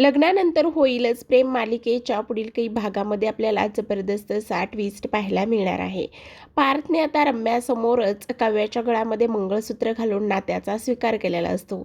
लग्नानंतर होईलच. प्रेम मालिकेच्या पुढील काही भागामध्ये आपल्याला जबरदस्त सा ट्विस्ट पाहायला मिळणार आहे. पार्थने आता रम्यासमोरच काव्याच्या गळ्यामध्ये मंगळसूत्र घालून नात्याचा स्वीकार केलेला असतो.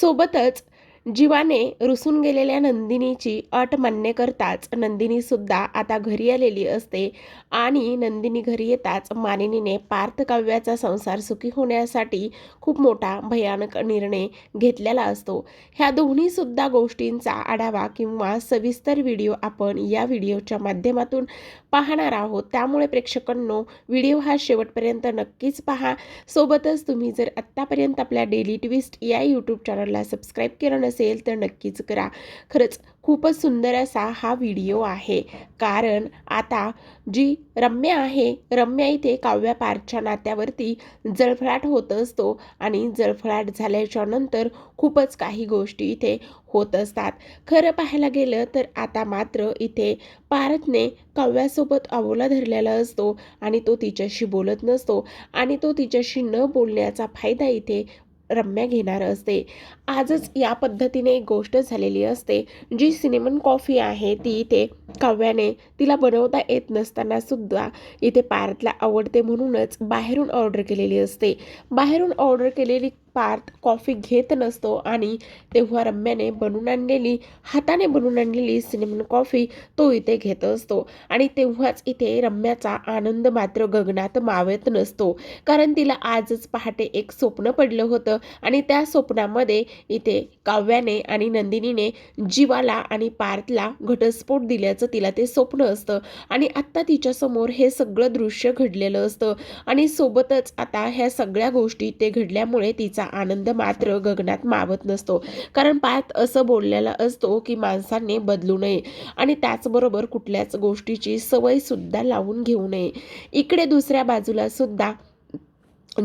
सोबतच जीवाने रुसून गेलेल्या नंदिनीची अट मान्य करताच नंदिनीसुद्धा आता घरी आलेली असते आणि नंदिनी घरी येताच मानिनीने पार्थ काव्याचा संसार सुखी होण्यासाठी खूप मोठा भयानक निर्णय घेतलेला असतो. ह्या दोन्हीसुद्धा गोष्टींचा आढावा किंवा सविस्तर व्हिडिओ आपण या व्हिडिओच्या माध्यमातून पाहणार आहोत. त्यामुळे प्रेक्षकांनो व्हिडिओ हा शेवटपर्यंत नक्कीच पहा. सोबतच तुम्ही जर आत्तापर्यंत आपल्या डेली ट्विस्ट या यूट्यूब चॅनलला सबस्क्राईब केलं नसेल तर नक्कीच करा. खरंच खूपच सुंदर असा हा व्हिडिओ आहे. कारण आता जी रम्या आहे रम्या इथे काव्या पारच्या नात्यावरती जळफळाट होत असतो आणि जळफळाट झाल्याच्यानंतर खूपच काही गोष्टी इथे होत असतात. खरं पाहायला गेलं तर आता मात्र इथे पारथने काव्यासोबत अवोला धरलेला असतो आणि तो तिच्याशी बोलत नसतो आणि तो तिच्याशी न बोलण्याचा फायदा इथे रम्य घेणारं असते. आजच या पद्धतीने एक गोष्ट झालेली असते. जी सिनेमन कॉफी आहे ती इथे काव्याने तिला बनवता येत नसताना सुद्धा इथे पार्थला आवडते म्हणूनच बाहेरून ऑर्डर केलेली असते. बाहेरून ऑर्डर केलेली पार्थ कॉफी घेत नसतो आणि तेव्हा रम्याने बनवून आणलेली हाताने बनवून आणलेली सिनेमन कॉफी तो इथे घेत असतो. आणि तेव्हाच इथे रम्याचा आनंद मात्र गगनात मावत नसतो. कारण तिला आजच पहाटे एक स्वप्न पडलं होतं आणि त्या स्वप्नामध्ये इथे काव्याने आणि नंदिनीने जीवाला आणि पार्थला घटस्फोट दिल्याचं तिला ते स्वप्न असतं. आणि आत्ता तिच्यासमोर हे सगळं दृश्य घडलेलं असतं. आणि सोबतच आता ह्या सगळ्या गोष्टी ते घडल्यामुळे तिचा आनंद मात्र गगनात मावत नसतो. कारण पायात असं बोललेला असतो की माणसांनी बदलू नये आणि त्याचबरोबर कुठल्याच गोष्टीची सवय सुद्धा लावून घेऊ नये. इकडे दुसऱ्या बाजूला सुद्धा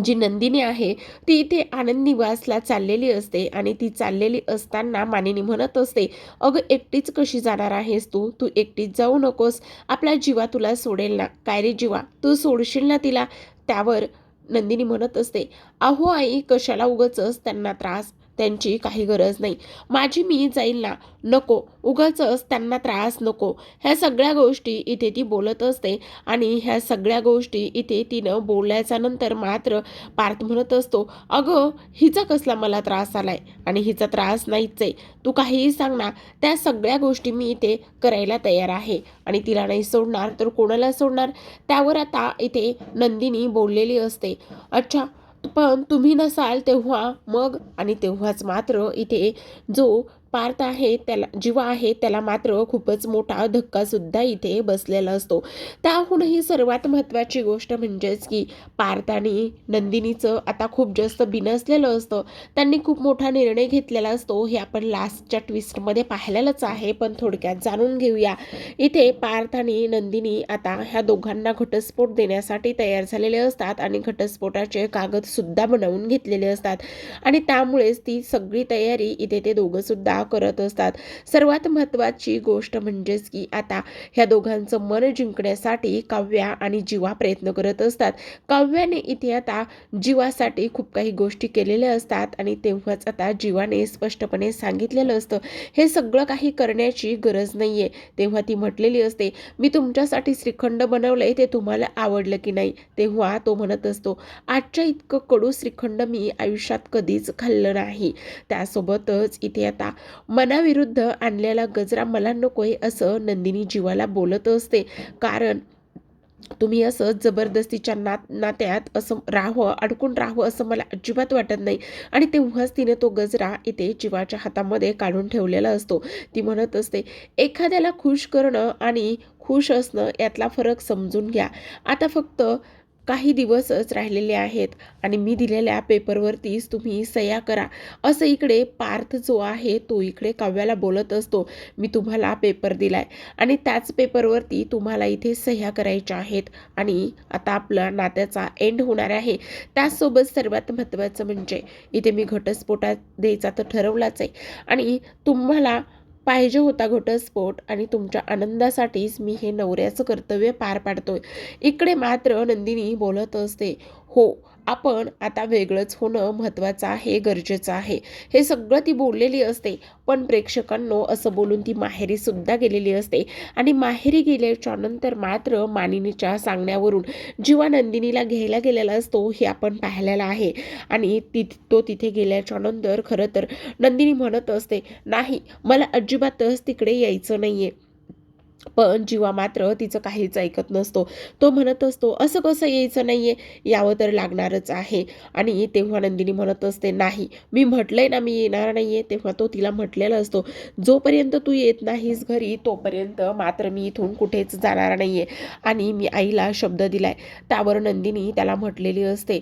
जी नंदिनी आहे ती इथे आनंद निवासला चाललेली असते आणि ती चाललेली असताना मानिनी म्हणत असते अगं एकटीच कशी जाणार आहेस तू? तू एकटीच जाऊ नकोस. आपला जीवा तुला सोडेल ना? काय रे जीवा? तू सोडशील ना तिला? त्यावर नंदिनी म्हणत असते अहो आई कशाला उगच त्यांना त्रास त्यांची काही गरज नाही. माझी मी जाईल ना. नको. उगाचच त्यांना त्रास नको. ह्या सगळ्या गोष्टी इथे ती बोलत असते आणि ह्या सगळ्या गोष्टी इथे तिनं बोलल्याच्या नंतर मात्र पार्थ म्हणत असतो अगं हिचा कसला मला त्रास आलाय आणि हिचा त्रास नाहीच आहे. तू काहीही सांग ना. त्या सगळ्या गोष्टी मी इथे करायला तयार आहे आणि तिला नाही सोडणार तर कोणाला सोडणार? त्यावर आता इथे नंदिनी बोललेली असते अच्छा पण तुम्ही नसाल तेव्हा मग आणि तेव्हाच मात्र इथे जो पार्थ आहे त्याला जीवा आहे त्याला मात्र खूपच मोठा धक्कासुद्धा इथे बसलेला असतो. त्याहूनही सर्वात महत्त्वाची गोष्ट म्हणजेच की पार्थ आणि नंदिनीचं आता खूप जास्त बिनसलेलं असतं. त्यांनी खूप मोठा निर्णय घेतलेला असतो हे आपण लास्टच्या ट्विस्टमध्ये पाहिलेलंच आहे पण थोडक्यात जाणून घेऊया. इथे पार्थ आणि नंदिनी आता ह्या दोघांना घटस्फोट देण्यासाठी तयार झालेले असतात आणि घटस्फोटाचे कागदसुद्धा बनवून घेतलेले असतात. आणि त्यामुळेच ती सगळी तयारी इथे ते दोघंसुद्धा सुद्धा करत असतात. सर्वात महत्त्वाची गोष्ट म्हणजेच की आता ह्या दोघांचं मन जिंकण्यासाठी काव्या आणि जीवा प्रयत्न करत असतात. काव्याने इथे आता जीवासाठी खूप काही गोष्टी केलेल्या असतात आणि तेव्हाच आता जीवाने स्पष्टपणे सांगितलेलं असतं. हे सगळं काही करण्याची गरज नाहीये. तेव्हा ती म्हटलेली असते मी तुमच्यासाठी श्रीखंड बनवलंय ते तुम्हाला आवडलं की नाही? तेव्हा तो म्हणत असतो आजच्या इतकं कडू श्रीखंड मी आयुष्यात कधीच खाल्लं नाही. त्यासोबतच इथे आता मनाविरुद्ध आणलेला गजरा मला नकोय असं नंदिनी जीवाला बोलत असते. कारण तुम्ही असं जबरदस्तीच्या नात नात्यात असं राहावं अडकून राहावं असं मला अजिबात वाटत नाही. आणि तेव्हाच तिने तो गजरा इथे जीवाच्या हातामध्ये काढून ठेवलेला असतो. ती म्हणत असते एखाद्याला खुश करणं आणि खुश असणं यातला फरक समजून घ्या. आता फक्त काही दिवसच राहिलेले आहेत आणि मी दिलेल्या पेपरवरतीच तुम्ही सह्या करा. असं इकडे पार्थ जो आहे तो इकडे काव्याला बोलत असतो मी तुम्हाला पेपर दिलाय. आणि त्याच पेपरवरती तुम्हाला इथे सह्या करायच्या आहेत आणि आता आपला नात्याचा एंड होणार आहे. त्याचसोबत सर्वात महत्त्वाचं म्हणजे इथे मी घटस्फोटात द्यायचा तर ठरवलाच आहे. आणि तुम्हाला पाहिजे होता घटस्फोट आणि तुमच्या आनंदासाठीच मी हे नवऱ्याचं कर्तव्य पार पाडतोय. इकडे मात्र नंदिनी बोलत असते हो आपण आता वेगळंच होणं महत्त्वाचं आहे गरजेचं आहे. हे सगळं ती बोललेली असते पण प्रेक्षकांनो असं बोलून ती माहेरी सुद्धा गेलेली असते. आणि माहेरी गेल्याच्यानंतर मात्र मानिनीच्या सांगण्यावरून जीवा नंदिनीला घ्यायला गेलेला असतो हे आपण पाहिलेला आहे. आणि ति तो तिथे गेल्याच्यानंतर खरं तर नंदिनी म्हणत असते नाही मला अजिबातच तिकडे यायचं नाही आहे पण जीवा मात्र तिचं काहीच ऐकत नसतो. तो म्हणत असतो असं कसं यायचं नाहीये? यावं तर लागणारच आहे. आणि तेव्हा नंदिनी म्हणत असते नाही मी म्हटलंय ना मी येणार नाही आहे तेव्हा तो तिला म्हटलेला असतो जोपर्यंत तू येत नाहीस घरी तोपर्यंत मात्र मी इथून कुठेच जाणार नाही आहे आणि मी आईला शब्द दिलाय. त्यावर नंदिनी त्याला म्हटलेली असते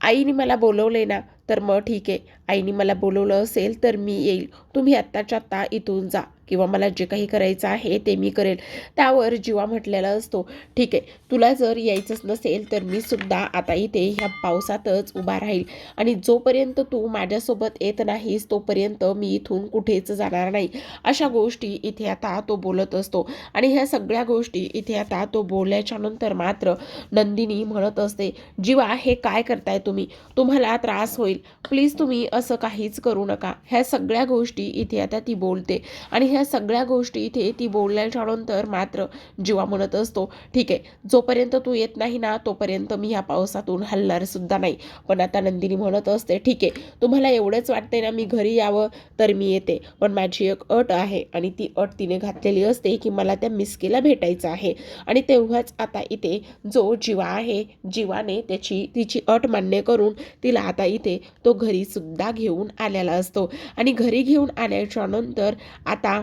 आईने मला बोलवलंय ना तर मग ठीक आहे. आईने मला बोलवलं असेल तर मी येईल. तुम्ही आत्ताच्या आत्ता इथून जा. किंवा मला जे काही करायचं आहे ते मी करेल. त्यावर जीवा म्हटलेला असतो. ठीक आहे. तुला जर यायचंच नसेल तर मी सुद्धा आता इथे ह्या पावसातच उभा राहील. आणि जोपर्यंत तू माझ्यासोबत येत नाहीस तोपर्यंत मी इथून कुठेच जाणार नाही. अशा गोष्टी इथे आता तो बोलत असतो. आणि ह्या सगळ्या गोष्टी इथे आता तो बोलल्याच्या नंतर मात्र नंदिनी म्हणत असते जीवा हे काय करताय तुम्ही? तुम्हाला त्रास होईल. प्लीज तुम्ही असं काहीच करू नका. ह्या सगळ्या गोष्टी इथे आता ती बोलते. आणि ह्या सगळ्या गोष्टी इथे ती बोलल्याच्या नंतर मात्र जीवा म्हणत असतो. ठीक आहे. जोपर्यंत तू येत नाही ना तोपर्यंत मी ह्या पावसातून हलणार सुद्धा नाही. पण आता नंदिनी म्हणत असते ठीक आहे. तुम्हाला एवढंच वाटतंय ना मी घरी यावं तर मी येते. पण माझी एक अट आहे आणि ती अट तिने घातलेली असते की मला त्या मिस्कीला भेटायचं आहे. आणि तेव्हाच आता इथे जो जीवा आहे जीवाने त्याची तिची अट मान्य करून तिला आता इथे तो घरीसुद्धा घेऊन आलेला असतो. आणि घरी घेऊन आल्याच्यानंतर आता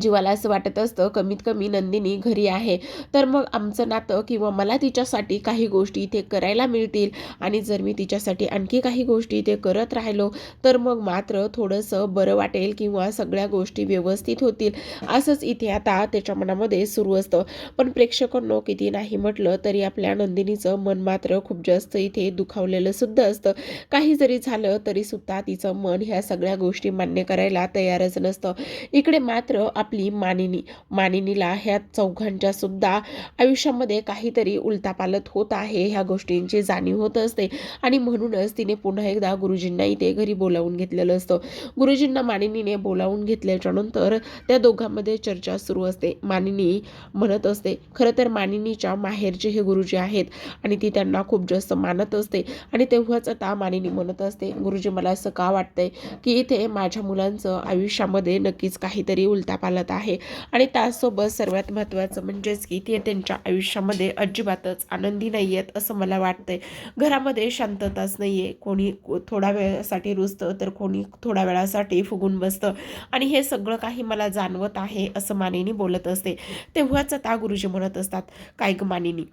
जीवाला असं वाटत असतं कमीत कमी नंदिनी घरी आहे. तर मग आमचं नातं किंवा मला तिच्यासाठी काही गोष्टी इथे करायला मिळतील आणि जर मी तिच्यासाठी आणखी काही गोष्टी इथे करत राहिलो तर मग मात्र थोडंसं बरं वाटेल किंवा सगळ्या गोष्टी व्यवस्थित होतील असंच इथे आता त्याच्या मनामध्ये सुरू असतं. पण प्रेक्षकांनो किती नाही म्हटलं तरी आपल्या नंदिनीचं मन मात्र खूप जास्त इथे दुखावलेलं सुद्धा असतं. काही जरी झालं तरीसुद्धा तिचं मन ह्या सगळ्या गोष्टी मान्य करायला तयारच नसतं. इकडे मात्र आपली मानिनी मानिनीला ह्या चौघांच्या सुद्धा आयुष्यामध्ये काहीतरी उलतापालत होत आहे. ह्या गोष्टींची जाणीव होत असते. आणि म्हणूनच तिने पुन्हा एकदा गुरुजींना इथे घरी बोलावून घेतलेलं असतं. गुरुजींना मानिनीने बोलावून घेतल्याच्या नंतर त्या दोघांमध्ये चर्चा सुरू असते. मानिनी म्हणत असते खरं तर मानिनीच्या माहेरचे हे गुरुजी आहेत आणि ती त्यांना खूप जास्त मानत असते. आणि तेव्हाच आता मानिनी म्हणत असते गुरुजी मला असं का वाटतंय की इथे माझ्या मुलांचं आयुष्यामध्ये नक्कीच काहीतरी उलता पालत आहे. आणि त्यासोबत सर्वात महत्त्वाचं म्हणजेच की ते त्यांच्या आयुष्यामध्ये अजिबातच आनंदी नाही आहेत असं मला वाटतंय. घरामध्ये शांतताच नाही आहे कोणी थोडा वेळासाठी रुजतं तर कोणी थोड्या वेळासाठी फुगून बसतं. आणि हे सगळं काही मला जाणवत आहे असं मानिनी बोलत असते. तेव्हाच आता गुरुजी म्हणत असतात काय ग मानिनी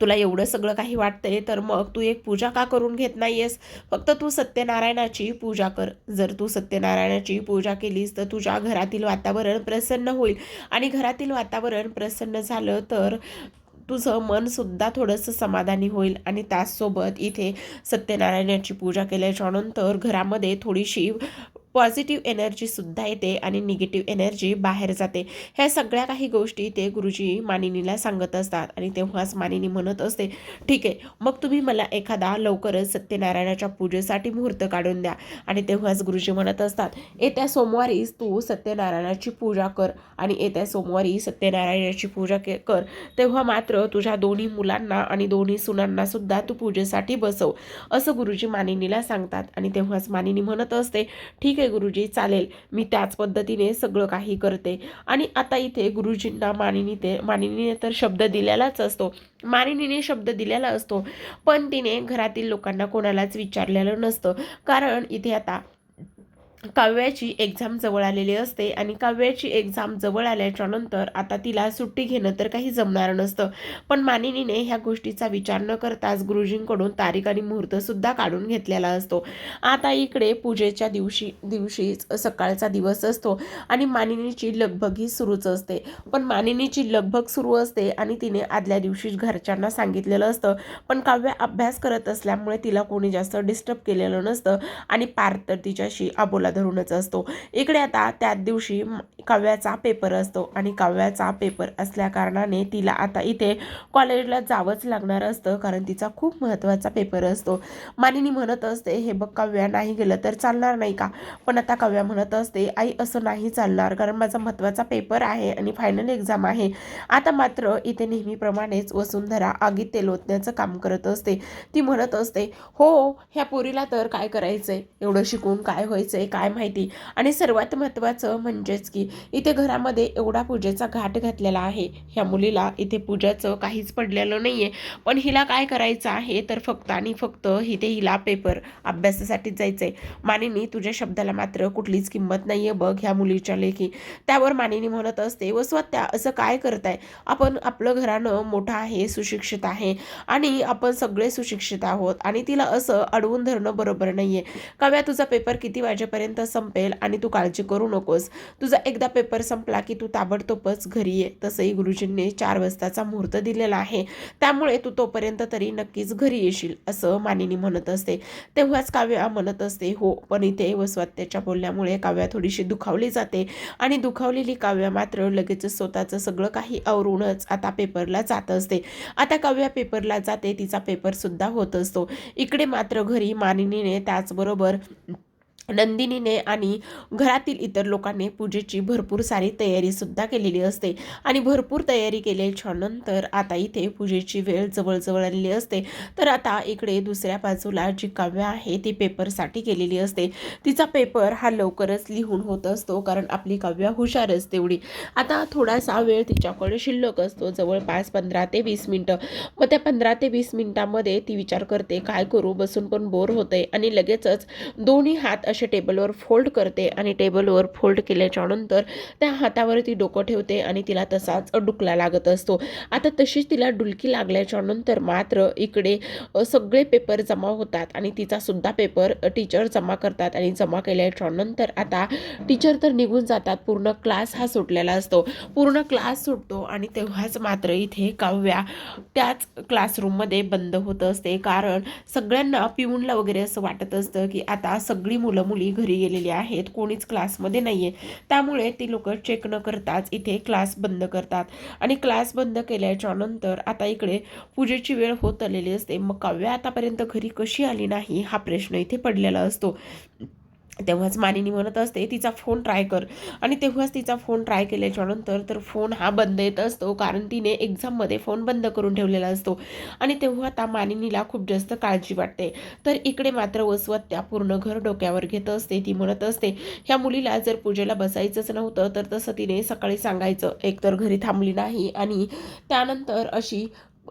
तुला एवढं सगळं काही वाटतंय तर मग तू एक पूजा का करून घेत नाहीयेस? फक्त तू सत्यनारायणाची पूजा कर. जर तू सत्यनारायणाची पूजा केलीस तर तुझ्या घरातील वातावरण प्रसन्न होईल. आणि घरातील वातावरण प्रसन्न झालं तर तुझं मनसुद्धा थोडंसं समाधानी होईल. आणि त्याचसोबत इथे सत्यनारायणाची पूजा केल्याच्यानंतर घरामध्ये थोडीशी पॉझिटिव्ह एनर्जीसुद्धा येते आणि निगेटिव्ह एनर्जी बाहेर जाते. ह्या सगळ्या काही गोष्टी ते गुरुजी मानिनीला सांगत असतात आणि तेव्हाच मानिनी म्हणत असते ठीक आहे मग तुम्ही मला एखादा लवकरच सत्यनारायणाच्या पूजेसाठी मुहूर्त काढून द्या. आणि तेव्हाच गुरुजी म्हणत असतात येत्या सोमवारीच तू सत्यनारायणाची पूजा कर आणि येत्या सोमवारी सत्यनारायणाची पूजा के कर. तेव्हा मात्र तुझ्या दोन्ही मुलांना आणि दोन्ही सुनांना सुद्धा तू पूजेसाठी बसव. असं गुरुजी मानिनीला सांगतात आणि तेव्हाच मानिनी म्हणत असते ठीक आहे गुरुजी चालेल. मी त्याच पद्धतीने सगळं काही करते. आणि आता इथे गुरुजींना मानिनी ते मानिनीने तर शब्द दिलेलाच असतो. मानिनीने शब्द दिलेला असतो. पण तिने घरातील लोकांना कोणालाच विचारलेलं नसतं. कारण इथे आता काव्याची एक्झाम जवळ आलेली असते आणि काव्याची एक्झाम जवळ आल्याच्यानंतर आता तिला सुट्टी घेणं तर काही जमणार नसतं. पण मानिनीने ह्या गोष्टीचा विचार न करताच गुरुजींकडून तारीख आणि मुहूर्तसुद्धा काढून घेतलेला असतो. आता इकडे पूजेच्या दिवशी दिवशीच सकाळचा दिवस असतो आणि मानिनीची लगभग ही सुरूच असते. पण मानिनीची लगभग सुरू असते आणि तिने आदल्या दिवशीच घरच्यांना सांगितलेलं असतं. पण काव्य अभ्यास करत असल्यामुळे तिला कोणी जास्त डिस्टर्ब केलेलं नसतं आणि पार्थ तर तिच्याशी अबोला धरूनच असतो. इकडे आता त्याच दिवशी काव्याचा पेपर असतो आणि काव्याचा पेपर असल्या कारणाने तिला आता इथे कॉलेजला जावंच लागणार असतं कारण तिचा खूप महत्त्वाचा पेपर असतो. मानिनी म्हणत असते हे बघ काव्या नाही गेलं तर चालणार नाही का? पण आता काव्या म्हणत असते आई असं नाही चालणार कारण माझा महत्त्वाचा पेपर आहे आणि फायनल एक्झाम आहे. आता मात्र इथे नेहमीप्रमाणेच वसुंधरा आगीत तेल ओतण्याचं काम करत असते. ती म्हणत असते हो ह्या पोरीला तर काय करायचंय? एवढं शिकून काय व्हायचंय? काय काय माहिती? आणि सर्वात महत्त्वाचं म्हणजेच की इथे घरामध्ये एवढा पूजेचा घाट घातलेला आहे. ह्या मुलीला इथे पूजाचं काहीच पडलेलं नाही आहे पण हिला काय करायचं आहे तर फक्त आणि फक्त इथे हिला पेपर अभ्यासासाठी जायचं आहे मानिनी तुझ्या शब्दाला मात्र कुठलीच किंमत नाही आहे बघ ह्या मुलीच्या लेखी. त्यावर मानिनी म्हणत असते व स्वतः असं काय करताय? आपण आपलं घरानं मोठं आहे सुशिक्षित आहे आणि आपण सगळे सुशिक्षित आहोत आणि तिला असं अडवून धरणं बरोबर नाही आहे काव्या तुझा पेपर किती वाजेपर्यंत संपेल आणि तू काळजी करू नकोस तुझा एकदा पेपर संपला की तू ताबडतोबच घरी ये. तसंही गुरुजींनी चार वाजताचा मुहूर्त दिलेला आहे. त्यामुळे तू तोपर्यंत तरी नक्कीच घरी येशील असं मानिनी म्हणत असते. तेव्हाच काव्या म्हणत असते हो पण इथे वसवात्याच्या बोलण्यामुळे काव्या थोडीशी दुखावली जाते. आणि दुखावलेली काव्या मात्र लगेच स्वतःचं सगळं काही आवरूनच आता पेपरला जात असते. आता काव्या पेपरला जाते तिचा पेपर सुद्धा होत असतो. इकडे मात्र घरी मानिनीने त्याचबरोबर नंदिनीने आणि घरातील इतर लोकांनी पूजेची भरपूर सारी तयारी सुद्धा केलेली असते. आणि भरपूर तयारी केल्याच्यानंतर आता इथे पूजेची वेळ जवळजवळ आलेली असते. तर आता इकडे दुसऱ्या बाजूला जी काव्य आहे ती पेपरसाठी केलेली असते. तिचा पेपर हा लवकरच लिहून होत असतो कारण आपली काव्य हुशारच तेवढी आता थोडासा वेळ तिच्याकडे शिल्लक असतो जवळपास पंधरा ते वीस मिनटं. मग त्या पंधरा ते वीस मिनटामध्ये ती विचार करते काय करू? बसून पण बोर होते आणि लगेचच दोन्ही हात असे टेबलवर फोल्ड करते आणि टेबलवर फोल्ड केल्याच्यानंतर त्या हातावरती डोकं ठेवते आणि तिला तसाच डुकला लागत असतो. आता तशीच तिला डुलकी लागल्याच्या नंतर मात्र इकडे सगळे पेपर जमा होतात आणि तिचा सुद्धा पेपर टीचर जमा करतात आणि जमा केल्याच्यानंतर आता टीचर तर निघून जातात. पूर्ण क्लास हा सुटलेला असतो. पूर्ण क्लास सुटतो आणि तेव्हाच मात्र इथे काव्या त्याच क्लासरूममध्ये बंद होत असते. कारण सगळ्यांना पिऊनला वगैरे असं वाटत असतं की आता सगळी मुलं मुली घरी गेलेली आहेत कोणीच क्लासमध्ये नाही आहे त्यामुळे ती लोक चेक न करताच इथे क्लास बंद करतात. आणि क्लास बंद केल्याच्यानंतर आता इकडे पूजेची वेळ होत आलेली असते. मग काव्या आतापर्यंत घरी कशी आली नाही हा प्रश्न इथे पडलेला असतो. तेव्हाच मानिनी म्हणत असते तिचा फोन ट्राय कर. आणि तेव्हाच तिचा फोन ट्राय केल्याच्यानंतर तर फोन हा बंद येत असतो कारण तिने एक्झाममध्ये फोन बंद करून ठेवलेला असतो. आणि तेव्हा आता मानिनीला खूप जास्त काळजी वाटते. तर इकडे मात्र वसवत त्या पूर्ण घर डोक्यावर घेत असते. ती म्हणत असते ह्या मुलीला जर पूजेला बसायचंच नव्हतं तर तसं तिने सकाळी सांगायचं एकतर घरी थांबली नाही. आणि त्यानंतर अशी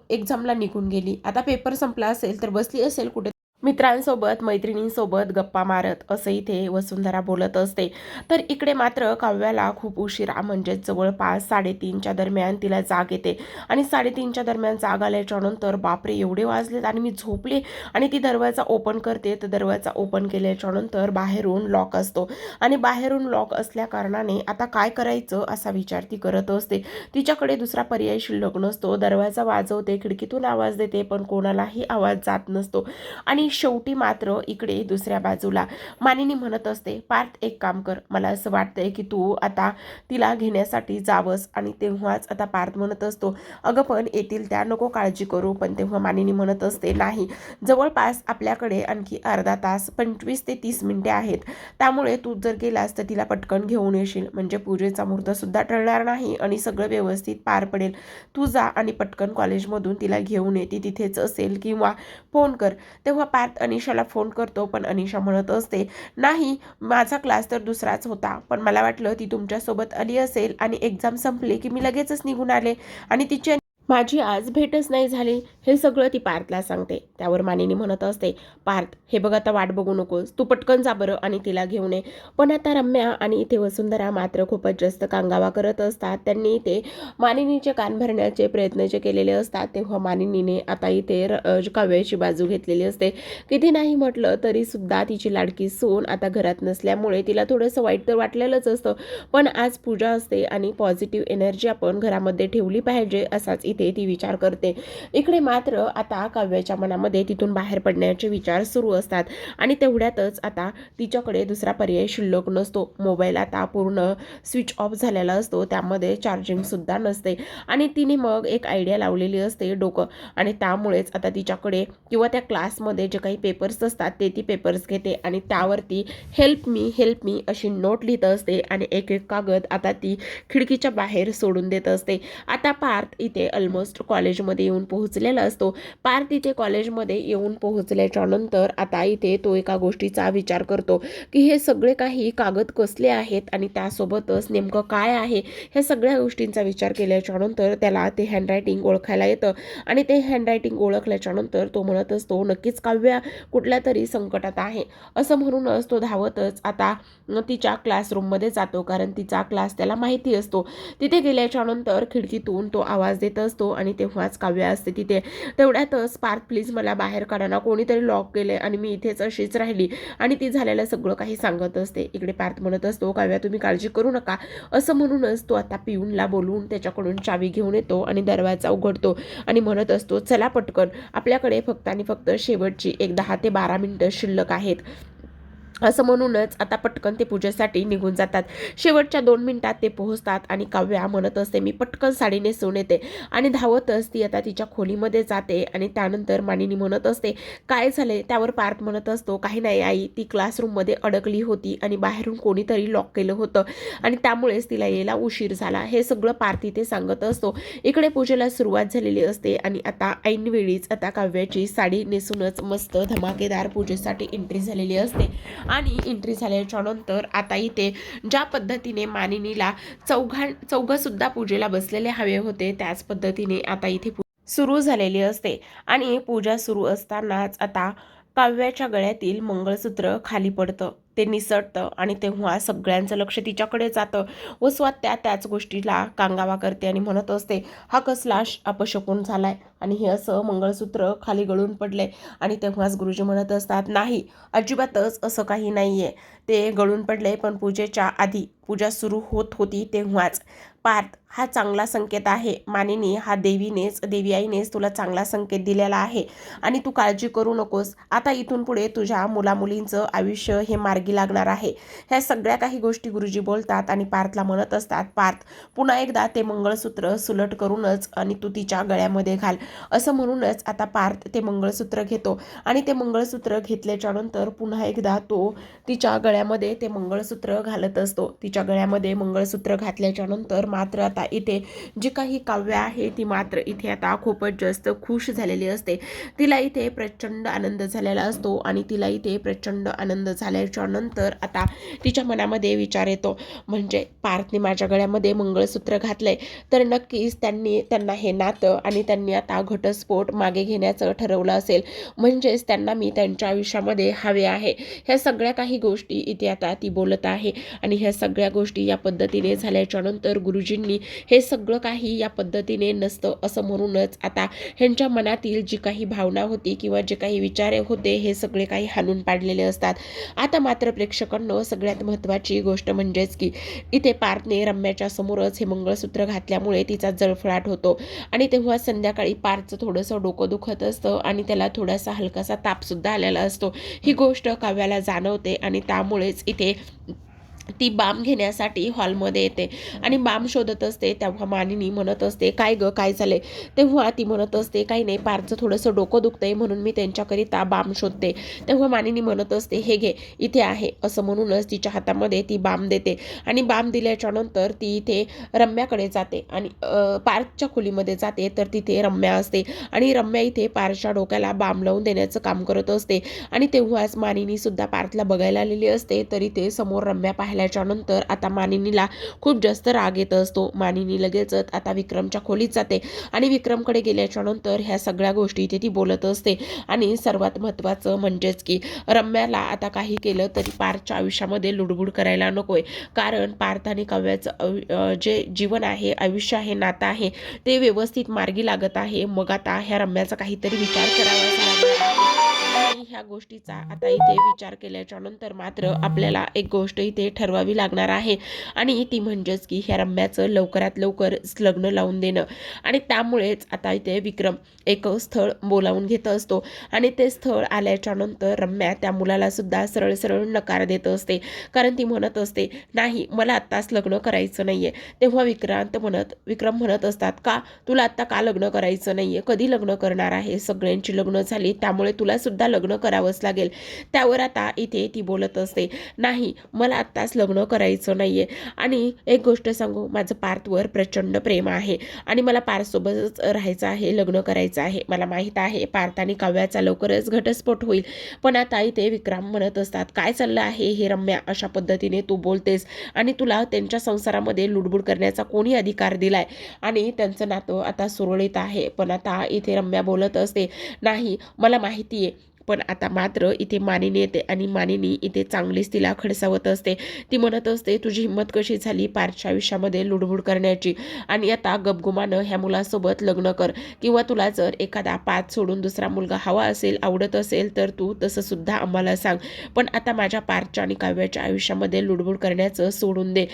एक्झामला निघून गेली. आता पेपर संपला असेल तर बसली असेल कुठे मित्रांसोबत मैत्रिणींसोबत गप्पा मारत असं इथे वसुंधरा बोलत असते. तर इकडे मात्र काव्याला खूप उशिरा म्हणजे जवळपास साडेतीनच्या दरम्यान तिला जाग येते. आणि साडेतीनच्या दरम्यान जाग आल्याच्यानंतर बापरे एवढे वाजलेत आणि मी झोपले. आणि ती दरवाजा ओपन करते तर दरवाजा ओपन केल्याच्यानंतर बाहेरून लॉक असतो. आणि बाहेरून लॉक असल्या कारणाने आता काय करायचं असा विचार ती करत असते. तिच्याकडे दुसरा पर्याय शिल्लक नसतो. दरवाजा वाजवते खिडकीतून आवाज देते पण कोणालाही आवाज जात नसतो. आणि शेवटी मात्र इकडे दुसऱ्या बाजूला. मानिनी म्हणत असते पार्थ एक काम कर. मला असं वाटतंय की तू आता तिला घेण्यासाठी जावंस आणि तेव्हाच आता पार्थ म्हणत असतो अगं पण येतील त्या नको काळजी करू. पण तेव्हा मानिनी म्हणत असते नाही. जवळपास आपल्याकडे आणखी अर्धा तास पंचवीस ते तीस मिनिटे आहेत. त्यामुळे तू जर गेलास तर तिला पटकन घेऊन येशील. म्हणजे पूजेचा मुहूर्तसुद्धा टळणार नाही आणि सगळं व्यवस्थित पार पडेल. तू जा आणि पटकन कॉलेजमधून तिला घेऊन ये. ती तिथेच असेल किंवा फोन कर. तेव्हा पार्थ अनिशाला फोन करतो पण अनिशा म्हणत असते नाही माझा क्लास तर दुसराच होता पण मला वाटलं ती तुमच्यासोबत आली असेल आणि एक्झाम संपली की मी लगेचच निघून आले. आणि तिची माझी आज भेटच नाही झाली हे सगळं ती पार्थला सांगते. त्यावर मानिनी म्हणत असते पार्थ हे बघ आता वाट बघू नकोस तू पटकन जा बरं आणि तिला घेऊन ये. पण आता रम्या आणि इथे वसुंधरा मात्र खूपच जास्त कांगावा करत असतात. त्यांनी इथे मानिनीचे कान भरण्याचे प्रयत्न जे केलेले असतात तेव्हा मानिनीने आता इथे र- काव्याची बाजू घेतलेली असते. किती नाही म्हटलं तरीसुद्धा तिची लाडकी सून आता घरात नसल्यामुळे तिला थोडंसं वाईट तर वाटलेलंच असतं. पण आज पूजा असते आणि पॉझिटिव्ह एनर्जी आपण घरामध्ये ठेवली पाहिजे असाच इथे ती विचार करते. इकडे मात्र आता काव्याच्या मनामध्ये तिथून बाहेर पडण्याचे विचार सुरू असतात. आणि तेवढ्यातच आता तिच्याकडे दुसरा पर्याय शिल्लक नसतो. मोबाईल आता पूर्ण स्विच ऑफ झालेला असतो. त्यामध्ये चार्जिंगसुद्धा नसते. आणि तिने मग एक आयडिया लावलेली असते डोकं. आणि त्यामुळेच आता तिच्याकडे किंवा त्या क्लासमध्ये जे काही पेपर्स असतात ते ती पेपर्स घेते. आणि त्यावरती हेल्प मी हेल्प मी अशी नोट लिहित असते. आणि एक एक कागद आता ती खिडकीच्या बाहेर सोडून देत असते. आता पार्थ इथे ऑलमोस्ट कॉलेजमध्ये येऊन पोहोचलेला असतो. पार्थ तिथे कॉलेजमध्ये येऊन पोहोचल्याच्या नंतर आता इथे तो एका गोष्टीचा विचार करतो की हे सगळे काही कागद कसले आहेत आणि त्यासोबतच नेमकं काय आहे ह्या सगळ्या गोष्टींचा विचार केल्याच्यानंतर त्याला ते हँडरायटिंग ओळखायला येतं. आणि ते हँडरायटिंग ओळखल्याच्या नंतर तो म्हणत असतो नक्कीच काव्या कुठल्या तरी संकटात आहे. असं म्हणूनच तो धावतच आता तिच्या क्लासरूममध्ये जातो कारण तिचा क्लास त्याला माहिती असतो. तिथे गेल्याच्यानंतर खिडकीतून तो आवाज देत असतो आणि तेव्हाच काव्य असते तिथे. तेवढ्यातच पार्थ प्लीज मला बाहेर काढा ना कोणीतरी लॉक केले आणि मी इथेच अशीच राहिली. आणि ती झालेलं सगळं काही सांगत असते. इकडे पार्थ म्हणत असतो काव्या तुम्ही काळजी करू नका. असं म्हणूनच तो आता पिऊनला बोलवून त्याच्याकडून चावी घेऊन येतो आणि दरवाजा उघडतो आणि म्हणत असतो चला पटकन. आपल्याकडे फक्त आणि फक्त शेवटची एक दहा ते बारा मिनटं शिल्लक आहेत. असं म्हणूनच आता पटकन ते पूजेसाठी निघून जातात. शेवटच्या दोन मिनिटात ते पोहोचतात आणि काव्या म्हणत असते मी पटकन साडी नेसून येते. आणि धावतच ती आता तिच्या खोलीमध्ये जाते आणि त्यानंतर मानिनी म्हणत असते काय झाले त्यावर पार्थ म्हणत असतो काही नाही आई ती क्लासरूममध्ये अडकली होती आणि बाहेरून कोणीतरी लॉक केलं होतं आणि त्यामुळेच तिला यायला उशीर झाला. हे सगळं पार्थ इथे सांगत असतो. इकडे पूजेला सुरुवात झालेली असते आणि आता ऐनवेळीच आता काव्याची साडी नेसूनच मस्त धमाकेदार पूजेसाठी एंट्री झालेली असते. आणि एंट्री झाल्याच्यानंतर आता इथे ज्या पद्धतीने मानिनीला चौघा चौघंसुद्धा पूजेला बसलेले हवे होते त्याच पद्धतीने आता इथे सुरू झालेली असते. आणि पूजा सुरू असतानाच आता काव्याच्या गळ्यातील मंगळसूत्र खाली पडतं. ते निसटतं आणि तेव्हा सगळ्यांचं लक्ष तिच्याकडे जातं. व स्वतः त्याच गोष्टीला कांगावा करते आणि म्हणत असते हा कसला अपशकून झालाय. आणि हे असं मंगळसूत्र खाली गळून पडले आणि तेव्हाच गुरुजी म्हणत असतात नाही अजिबातच असं काही नाही आहे ते गळून पडले पण पूजेच्या आधी पूजा सुरू होत होती तेव्हाच. पार्थ हा चांगला संकेत आहे. मानिनी हा देवीनेच देवी आईनेच तुला चांगला संकेत दिलेला आहे आणि तू काळजी करू नकोस. आता इथून पुढे तुझ्या मुलामुलींचं आयुष्य हे मार्गी लागणार आहे. ह्या सगळ्या काही गोष्टी गुरुजी बोलतात आणि पार्थला म्हणत असतात पार्थ पुन्हा एकदा ते मंगळसूत्र सुलट करूनच आणि तू तिच्या गळ्यामध्ये घाल. असं म्हणूनच आता पार्थ ते मंगळसूत्र घेतो आणि ते मंगळसूत्र घेतल्याच्यानंतर पुन्हा एकदा तो तिच्या गळ्यामध्ये ते मंगळसूत्र घालत असतो. तिच्या गळ्यामध्ये मंगळसूत्र घातल्याच्या नंतर मात्र आता इथे जी काही काव्य आहे ती मात्र इथे आता खूपच जास्त खुश झालेली असते. तिला इथे प्रचंड आनंद झालेला असतो आणि तिला इथे प्रचंड आनंद झाल्याच्यानंतर आता तिच्या मनामध्ये विचार येतो. म्हणजे पार्थने माझ्या गळ्यामध्ये मंगळसूत्र घातलंय तर नक्कीच त्यांनी त्यांना हे नातं आणि त्यांनी आता घटस्फोट मागे घेण्याचं ठरवलं असेल. म्हणजेच त्यांना मी त्यांच्या आयुष्यामध्ये हवे आहे. ह्या सगळ्या काही गोष्टी इथे आता ती बोलत आहे आणि ह्या सगळ्या गोष्टी या पद्धतीने झाल्याच्यानंतर गुरुजींनी हे सगळं काही या पद्धतीने नसतं असं म्हणूनच आता ह्यांच्या मनातील जी काही भावना होती किंवा जे काही विचार होते हे सगळे काही हाणून पाडलेले असतात. आता मात्र प्रेक्षकांना सगळ्यात महत्त्वाची गोष्ट म्हणजेच की इथे पार्थने रम्याच्या समोरच हे मंगळसूत्र घातल्यामुळे तिचा जळफळाट होतो आणि तेव्हा संध्याकाळी पार्थचं थोडंसं डोकं दुखत असतं आणि त्याला थोडासा हलकासा तापसुद्धा आलेला असतो. ही गोष्ट काव्याला जाणवते आणि त्यामुळेच इथे ती बाम घेण्यासाठी हॉलमध्ये येते. आणि बाम शोधत असते तेव्हा मानिनी म्हणत असते काय गं काय झाले तेव्हा ती म्हणत असते काही नाही पारचं थोडंसं डोकं दुखतंय म्हणून मी त्यांच्याकरिता बाम शोधते. तेव्हा मानिनी म्हणत असते हे घे इथे आहे असं म्हणूनच तिच्या हातामध्ये ती बाम देते. आणि बाम दिल्याच्या नंतर ती इथे रम्याकडे जाते आणि पार्कच्या खोलीमध्ये जाते तर तिथे रम्या असते. आणि रम्या इथे पारच्या डोक्याला बाम लावून देण्याचं काम करत असते. आणि तेव्हाच मानिनी सुद्धा पार्थला बघायला आलेली असते तरी ते समोर रम्या राहिल्याच्या नंतर आता मानिनीला खूप जास्त राग येत असतो. मानिनी लगेचच आता विक्रमच्या खोलीत जाते आणि विक्रमकडे गेल्याच्यानंतर ह्या सगळ्या गोष्टी इथे ती बोलत असते. आणि सर्वात महत्त्वाचं म्हणजेच की रम्याला आता काही केलं तरी पार्थच्या आयुष्यामध्ये लुडबुड करायला नकोय. कारण पार्थ आणि काव्याचं जे जीवन आहे आयुष्य आहे नातं आहे ते व्यवस्थित मार्गी लागत आहे. मग आता ह्या रम्याचा काहीतरी विचार करावा लागणार ह्या गोष्टीचा आता इथे विचार केल्याच्यानंतर मात्र आपल्याला एक गोष्ट इथे ठरवावी लागणार आहे. आणि ती म्हणजेच की ह्या रम्याचं लवकरात लवकर लग्न लावून देणं. आणि त्यामुळेच आता इथे विक्रम एक स्थळ बोलावून घेत असतो. आणि ते स्थळ आल्याच्यानंतर रम्या त्या मुलाला सुद्धा सरळ सरळ नकार देत असते. कारण ती म्हणत असते नाही मला आत्ताच लग्न करायचं नाहीये. तेव्हा विक्रांत म्हणत विक्रम म्हणत असतात का? तुला आत्ता का लग्न करायचं नाहीये? कधी लग्न करणार आहे? सगळ्यांची लग्न झाली त्यामुळे तुला सुद्धा लग्न करावंच लागेल. त्यावर आता इथे ती बोलत असते नाही मला आत्ताच लग्न करायचं नाही आहे आणि एक गोष्ट सांगू माझं पार्थवर प्रचंड प्रेम आहे. आणि मला पार्थसोबतच राहायचं आहे लग्न करायचं आहे. मला माहीत आहे पार्थ आणि काव्याचा लवकरच घटस्फोट होईल. पण आता इथे विक्रम म्हणत असतात काय चाललं आहे हे रम्या? अशा पद्धतीने तू बोलतेस. आणि तुला त्यांच्या संसारामध्ये लुडबुड करण्याचा कोणी अधिकार दिलाय? आणि त्यांचं नातं आता सुरळीत आहे. पण आता इथे रम्या बोलत असते नाही मला माहिती आहे पण आता मात्र इथे मानिनी येते आणि मानिनी इथे चांगलीच तिला खडसावत असते. ती म्हणत असते तुझी हिंमत कशी झाली पारच्या आयुष्यामध्ये लुडबुड करण्याची? आणि आता गपगुमानं ह्या मुलासोबत लग्न कर. किंवा तुला जर एखादा पाच सोडून दुसरा मुलगा हवा असेल आवडत असेल तर तू तसं सुद्धा आम्हाला सांग. पण आता माझ्या पारच्या आणि काव्याच्या आयुष्यामध्ये लुडबुड करण्याचं सोडून दे.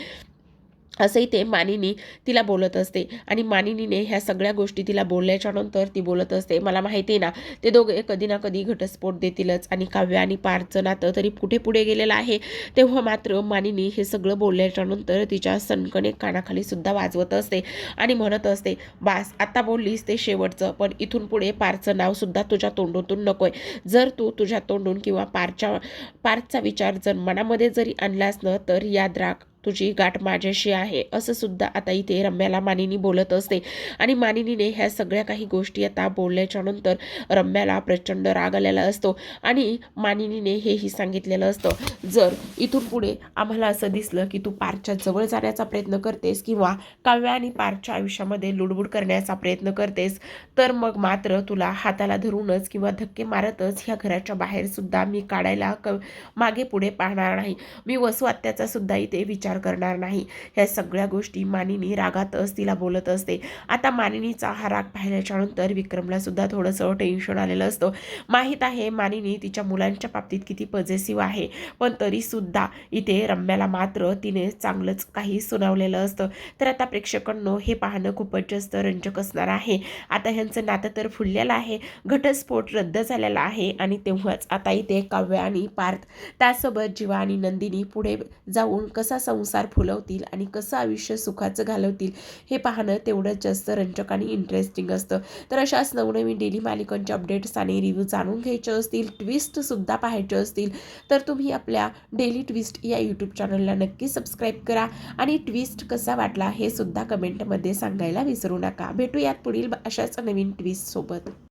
असंही ते मानिनी तिला बोलत असते. आणि मानिनीने ह्या सगळ्या गोष्टी तिला बोलल्याच्या नंतर ती बोलत असते. मला माहिती आहे ना ते दोघे कधी ना कधी घटस्फोट देतीलच. आणि काव्य आणि पारचं नातं तरी कुठे पुढे गेलेलं आहे. तेव्हा मात्र मानिनी हे सगळं बोलल्याच्या नंतर तिच्या सणकणे कानाखाली सुद्धा वाजवत असते. आणि म्हणत असते बास आता बोललीस ते शेवटचं पण इथून पुढे पारचं नाव सुद्धा तुझ्या तोंडूतून नकोय. जर तू तुझ्या तोंडून किंवा पारच्या पारचा विचार जर मनामध्ये जरी आणलास ना तर याद राख तुझी गाठ माझ्याशी आहे. असं सुद्धा आता इथे रम्याला मानिनी बोलत असते. आणि मानिनीने ह्या सगळ्या काही गोष्टी आता बोलल्याच्या नंतर रम्याला प्रचंड राग आलेला असतो. आणि मानिनीने हेही सांगितलेलं असतं जर इथून पुढे आम्हाला असं दिसलं की तू पारच्या जवळ जाण्याचा प्रयत्न करतेस किंवा काव्या आणि पारच्या आयुष्यामध्ये लुडबुड करण्याचा प्रयत्न करतेस तर मग मात्र तुला हाताला धरूनच किंवा धक्के मारतच ह्या घराच्या बाहेर सुद्धा मी काढायला क मागे पुढे पाहणार नाही. मी वसू आत्याचा सुद्धा इथे विचार करणार नाही. ह्या सगळ्या गोष्टी मानिनी रागातच तिला बोलत असते. आता मानिनीचा हा राग पाहिल्याच्या नंतर विक्रमला सुद्धा थोडंसं टेन्शन आलेलं असतं. माहीत आहे मानिनी तिच्या मुलांच्या बाबतीत किती पॉझिटिव्ह आहे. पण तरी सुद्धा इथे रम्याला मात्र तिने चांगलंच काही सुनावलेलं असतं. तर आता प्रेक्षकांनो हे पाहणं खूपच जास्त रंजक असणार आहे. आता ह्यांचं नातं तर फुललेलं आहे. घटस्फोट रद्द झालेला आहे आणि तेव्हाच आता इथे काव्य आणि पार्थ त्यासोबत जीवा आणि नंदिनी पुढे जाऊन कसा संसार फुलवतील आणि कसं आयुष्य सुखाचं घालवतील हे पाहणं तेवढंच जास्त रंजक आणि इंटरेस्टिंग असतं. तर अशाच नवनवीन डेली मालिकांचे अपडेट्स आणि रिव्ह्यू जाणून घ्यायचे असतील ट्विस्टसुद्धा पाहायचे असतील तर तुम्ही आपल्या डेली ट्विस्ट या यूट्यूब चॅनलला नक्की सबस्क्राईब करा आणि ट्विस्ट कसा वाटला हे सुद्धा कमेंटमध्ये सांगायला विसरू नका. भेटूयात पुढील अशाच नवीन ट्विस्टसोबत